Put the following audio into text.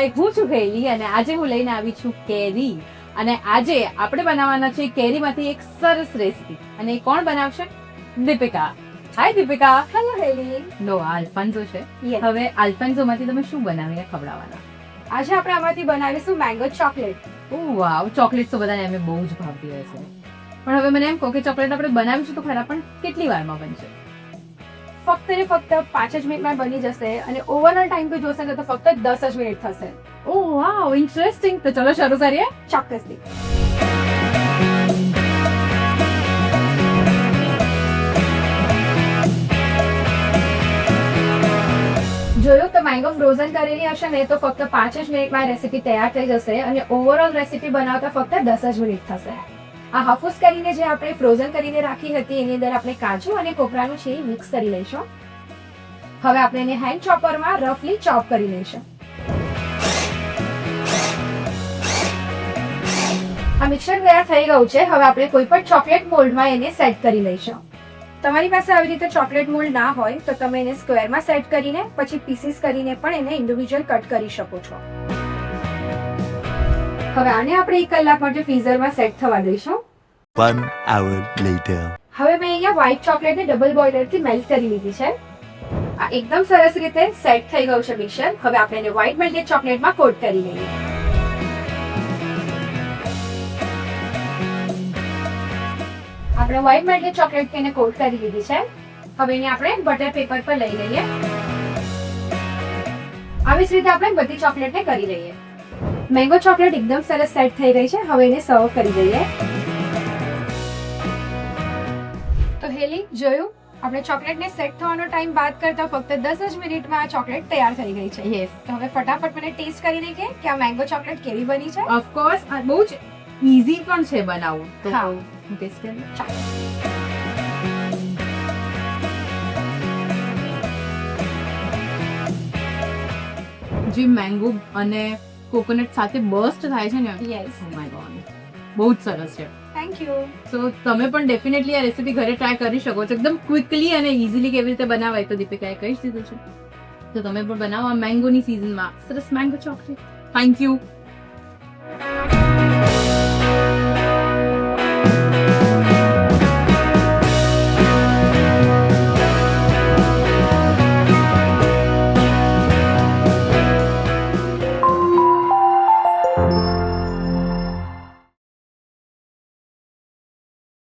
હાય હું છું હેલી અને આજે હું લઈને આવી છું કેરી. અને આજે આપણે બનાવવાના છે કેરીમાંથી એક સરસ રેસીપી. અને કોણ બનાવશે? દીપિકા. હાય દીપિકા. હેલો હેલી લો આ છે. હવે અલ્ફાન્સો માંથી તમે શું બનાવીને ખવડાવવાના? આજે આપણે આમાંથી બનાવીશું mango chocolate oh wow. Chocolate તો બધાને અમે બહુ જ ભાવતી હોય છે. પણ હવે મને એમ કહો કે ચોકલેટ આપણે બનાવીશું તો ખરા પણ કેટલી વારમાં બનશે? ફક્ત ને ફક્ત પાંચ જ મિનિટમાં બની જશે અને ઓવરઓલ ટાઈમ પર જોશે તો ફક્ત દસ જ મિનિટ થશે. ઓ વાવ ઇન્ટરેસ્ટિંગ તો ચલો શરૂ કરીએ. ચોક્કસથી જોયું તો મેંગો ફ્રોઝન કરેલી હશે ને તો ફક્ત પાંચ જ મિનિટમાં રેસીપી તૈયાર થઈ જશે અને ઓવરઓલ રેસીપી બનાવતા ફક્ત દસ જ મિનિટ થશે. આ હાફૂસ કરીને જે આપણે ફ્રોઝન કરીને રાખી હતી, એની અંદર આપણે કાજુ અને કોપરાનું છે એ મિક્સ કરી લઈશું. હવે આપણે એને હેન્ડ ચોપરમાં રફલી ચોપ કરી લઈશું. આ મિક્સર તૈયાર થઈ ગયું છે. હવે આપણે કોઈ પણ ચોકલેટ મોલ્ડમાં એને સેટ કરી લઈશું. તમારી પાસે આવી રીતે ચોકલેટ મોલ્ડ ના હોય, તો તમે એને સ્ક્વેરમાં સેટ કરીને, પછી પીસીસ કરીને પણ એને ઇન્ડિવિજ્યુઅલ કટ કરી શકો છો. હવે આને આપણે એક કલાક માટે ફ્રીઝરમાં સેટ થવા દઈશું. One hour later. હવે મેં અહીંયા વ્હાઇટ ચોકલેટને ડબલ બોઇલરથી મેલ્ટ કરી લીધી છે. આ એકદમ સરસ રીતે સેટ થઈ ગયું છે મિક્સર હવે આપણે એને વ્હાઇટ મેલ્ટેડ ચોકલેટમાં કોટ કરી લઈએ. આપણે વ્હાઇટ મેલ્ટેડ ચોકલેટ એને કોટ કરી લીધી છે. હવે એને આપણે બટર પેપર પર લઈ લઈએ. આવી જ રીતે આપણે બધી ચોકલેટને કરી લઈએ. મેંગો ચોકલેટ એકદમ સરસ સેટ થઈ ગઈ છે. હવે એને સર્વ કરી દઈએ. તો હેલી જોયું? આપણે ચોકલેટને સેટ થવાનો ટાઈમ બાદ કરતા ફક્ત દસ જ મિનિટમાં આ ચોકલેટ તૈયાર થઈ ગઈ છે. યસ તો હવે ફટાફટ મને ટેસ્ટ કરી દઈએ કે આ મેંગો ચોકલેટ કેવી બની છે. ઓફકોર્સ બહુ જ ઈઝી પણ છે બનાવવું. તો હા. ટેસ્ટ કરી ચાલો. જે મેંગો અને કોકોનટ સાથે બર્સ્ટ થાય છે ને? યસ ઓ માય ગોડ બહુ જ સરસ છે. થેન્ક યુ સો તમે પણ ડેફિનેટલી આ રેસીપી ઘરે ટ્રાય કરી શકો છો. એકદમ ક્વિકલી અને ઇઝીલી કેવી રીતે બનાવાય તો દીપિકાએ કહી દીધું છે. તો તમે પણ બનાવો આ મેંગોની સિઝનમાં સરસ મેંગો ચોકલેટ થેન્ક યુ